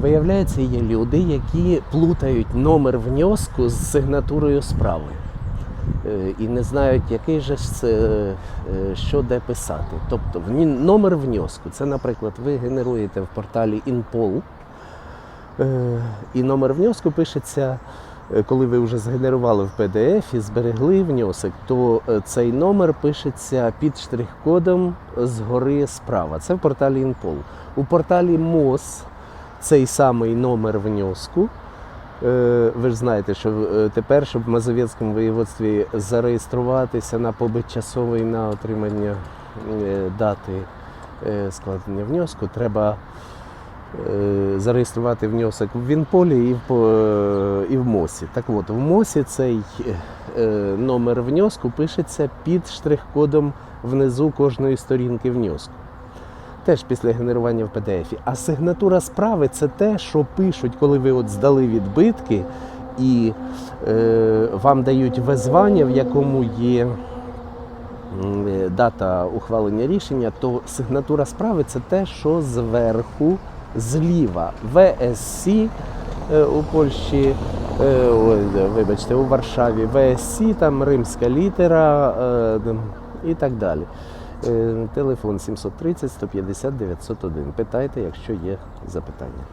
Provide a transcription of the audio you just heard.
Виявляється, є люди, які плутають номер внеску з сигнатурою справи. Е, І не знають, який же е, що де писати. Тобто номер внеску, це, наприклад, ви генеруєте в порталі InPol, е, і номер внеску пишеться, коли ви вже згенерували в PDF і зберегли внесок, то цей номер пишеться під штрих-кодом згори справа. Це в порталі InPol. У порталі МОЗ цей самий номер внеску. Е, Ви ж знаєте, що е, тепер, щоб в Мазовецькому воєводстві зареєструватися на побит часовий на отримання е, дати складення внеску, треба зареєструвати внесок в Вінполі і в, і в МОСі. Так от, в МОСі цей номер внеску пишеться під штрих-кодом внизу кожної сторінки внеску. Теж після генерування в PDF. А сигнатура справи це те, що пишуть, коли ви от здали відбитки, і е, вам дають визвання, в якому є дата ухвалення рішення, то сигнатура справи це те, що зверху зліва. ВСС е, у Польщі, е, вибачте, у Варшаві, ВСС, там римська літера е, і так далі. Е, Телефон 730 150 901. Питайте, якщо є запитання.